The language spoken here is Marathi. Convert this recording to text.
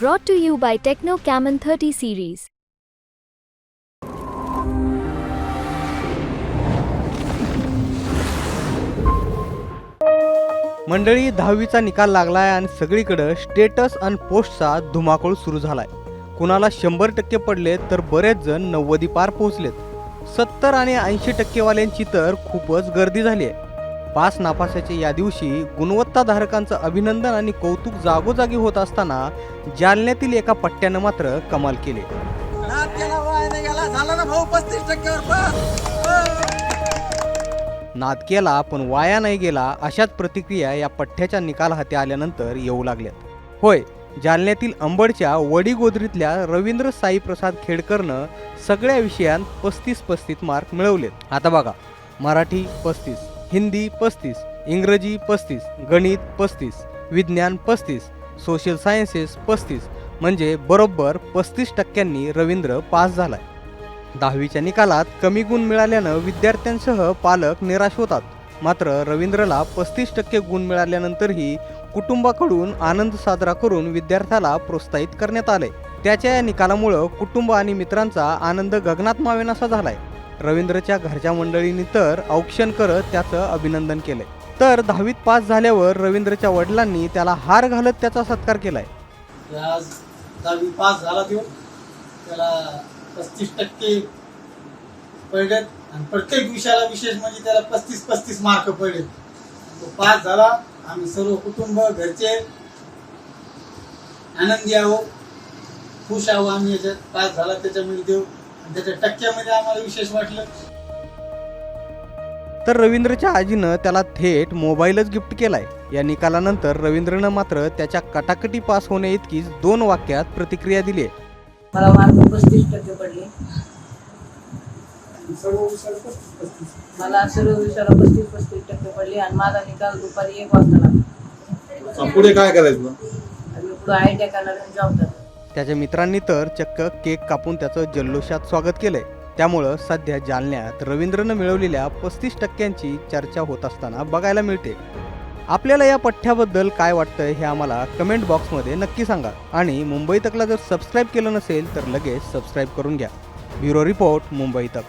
Brought to you by Techno Camon 30 series. मंडळी दहावीचा निकाल लागलाय आणि सगळीकडं स्टेटस आणि पोस्टचा धुमाकूळ सुरू झालाय. कुणाला शंभर टक्के पडले तर बरेच जण नव्वदी पार पोहोचलेत. सत्तर आणि ऐंशी टक्केवाल्यांची तर खूपच गर्दी झाली आहे पास नापासाच्या या दिवशी गुणवत्ताधारकांचं अभिनंदन आणि कौतुक जागोजागी होत असताना जालन्यातील एका पट्ट्यानं मात्र कमाल केले. नाद केला पण वाया नाही गेला अशाच प्रतिक्रिया या पठ्ठ्याच्या निकाल हाती आल्यानंतर येऊ लागल्यात. होय जालन्यातील अंबडच्या वडीगोदरीतल्या रवींद्र साई प्रसाद खेडकरनं सगळ्या विषयांत पस्तीस पस्तीस मार्क मिळवलेत. आता बघा मराठी पस्तीस. हिंदी पस्तीस इंग्रजी पस्तीस गणित पस्तीस विज्ञान पस्तीस सोशल सायन्सेस पस्तीस म्हणजे बरोबर पस्तीस टक्क्यांनी रवींद्र पास झालाय. दहावीच्या निकालात कमी गुण मिळाल्यानं विद्यार्थ्यांसह पालक निराश होतात. मात्र रवींद्रला पस्तीस टक्के गुण मिळाल्यानंतरही कुटुंबाकडून आनंद साजरा करून विद्यार्थ्याला प्रोत्साहित करण्यात आले त्याच्या या निकालामुळं कुटुंब आणि मित्रांचा आनंद गगनात मावेनासा झालाय. रवींद्रच्या घरच्या मंडळींनी तर औक्षण करत त्याचं अभिनंदन केलंय. तर दहावीत पास झाल्यावर रवींद्रच्या वडिलांनी त्याला हार घालत त्याचा सत्कार केलाय. आज दहावी पास झाला तो. त्याला पस्तीस टक्के पडलेत आणि प्रत्येक विषयाला विशेष म्हणजे त्याला पस्तीस पस्तीस मार्क पडलेत. तो पास झाला. आम्ही सर्व कुटुंब घरचे आनंदी आहो खुश आहो आम्ही याच्यात. पास झाला त्याच्यामुळे देऊ त्याच्या टक्क्यामध्ये आम्हाला विशेष वाटलं. तर रवींद्रच्या आजीनं त्याला थेट मोबाईलच गिफ्ट केलाय. या निकालानंतर रवींद्रनं मात्र त्याच्या कटाकटी पास होण्या इतकीच दोन वाक्यात प्रतिक्रिया दिली आहे मला मार्क पस्तीस टक्के पडले. मला सर्व विषयाला पस्तीस पस्तीस टक्के पडले आणि माझा निकाल दुपारी एक वाजता लागला. पुढे काय करायचं? आणि मी पुढे आय टी करणार आणि जॉब करणार. त्याच्या मित्रांनी तर चक्क केक कापून त्याचं जल्लोषात स्वागत केलंय. त्यामुळं सध्या जालन्यात रवींद्रनं मिळवलेल्या पस्तीस टक्क्यांची चर्चा होत असताना बघायला मिळते. आपल्याला या पठ्ठ्याबद्दल काय वाटतंय हे आम्हाला कमेंट बॉक्समध्ये नक्की सांगा. आणि मुंबई तकला जर सबस्क्राईब केलं नसेल तर लगेच सबस्क्राईब करून घ्या. ब्युरो रिपोर्ट मुंबई तक.